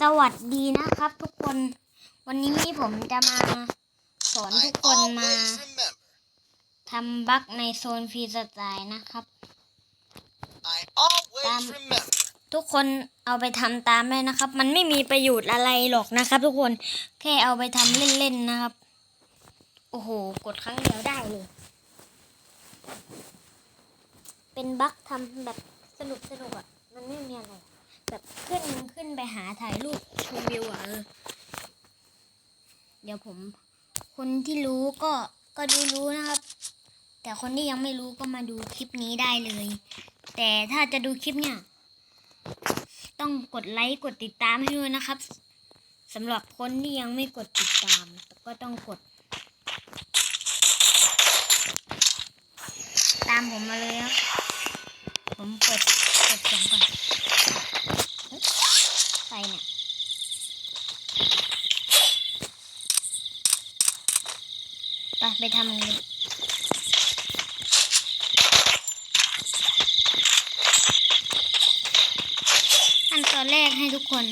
สวัสดีนะครับ ทุกคน วันนี้ผมจะมาสอนทุกคนมา Always remember, ทำบั๊กในโซนฟรีสไตล์นะครับ I always Um, remember. ทุกคนเอาไปทำตามได้นะครับ มันไม่มีประโยชน์อะไรหรอกนะครับ ทุกคนแค่เอาไปทำเล่นๆนะครับ โอ้โห กดครั้งเดียวได้เลย เป็นบั๊กทำแบบสนุกสนุกๆอะ มันไม่มีอะไร แบบขึ้นขึ้นไปหาถ่ายรูปชมวิวอะเออเดี๋ยวผม คนที่รู้ก็ก็ดูรู้นะครับ แต่คนที่ยังไม่รู้ก็มาดูคลิปนี้ได้เลย แต่ถ้าจะดูคลิปเนี่ย ต้องกดไลค์กดติดตามให้ด้วยนะครับสำหรับคนที่ยังไม่กดติดตาม ก็ต้องกด ตามผมมาเลยครับผมเปิดเปิดเสียงก่อนเฮ้ยใครเนี่ย ไปไปทำเลยขั้นตอนแรกให้ทุกคน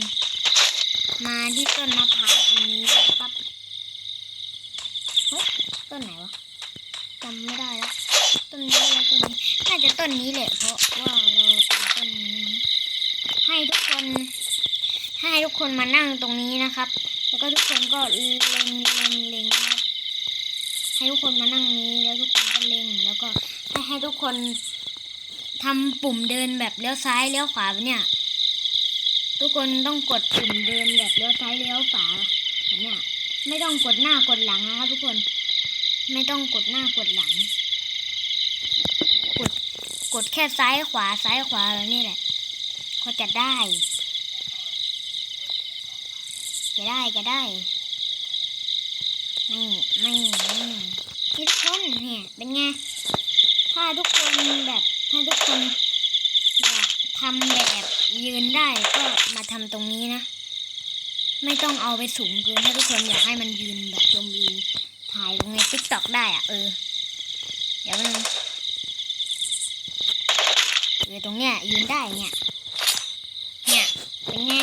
มาที่ต้นมะพร้าวอันนี้นะครับเฮ้ยต้นไหนวะจำไม่ได้แล้ว ต้นนี้แล้วต้นนี้น่าจะต้นนี้แหละเพราะว่าเราปลูกต้นนี้ ให้ทุกคน ให้ทุกคนมานั่งตรงนี้นะครับ แล้วก็ทุกคนก็เล็งเล็งเล็งนะครับ ให้ทุกคนมานั่งนี้แล้วทุกคนก็เล็งแล้วก็ให้ให้ทุกคนทำปุ่มเดินแบบเลี้ยวซ้ายเลี้ยวขวาเนี่ย ทุกคนต้องกดปุ่มเดินแบบเลี้ยวซ้ายเลี้ยวขวาแบบเนี้ยไม่ต้องกดหน้ากดหลังนะครับทุกคน ไม่ต้องกดหน้ากดหลัง กดกดแค่ซ้ายขวาซ้ายขวาแบบนี้แหละก็จะได้ จะได้จะได้ไม่ไม่ไม่นี่ นเนี่ยเป็นไง ถ้าทุกคนแบบถ้าทุกคนอยากทำแบบยืนได้ก็มาทำตรงนี้นะ ไม่ต้องเอาไปสูงเกินถ้าทุกคนอยากให้มันยืนแบบชมวิวถ่ายลงในติ๊กต็อกได้อะเออ เดี๋ยวมันเออตรงเนี้ยยืนได้เนี่ยเนี่ยเป็นไง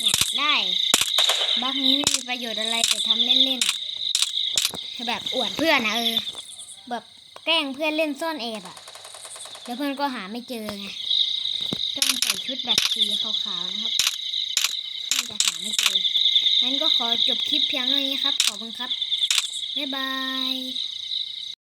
เนี่ยได้บล็อกนี้ไม่มีประโยชน์อะไรแต่ทำเล่นๆ คือแบบอวดเพื่อนนะเออ แบบแกล้งเพื่อนเล่นซ่อนแอบอะแล้วเพื่อนก็หาไม่เจอไงต้องใส่ชุดแบบสีขาวๆนะครับมันจะหาไม่เจองั้นก็ขอจบคลิปเพียงเท่านี้ครับ ขอบคุณครับ บ๊ายบาย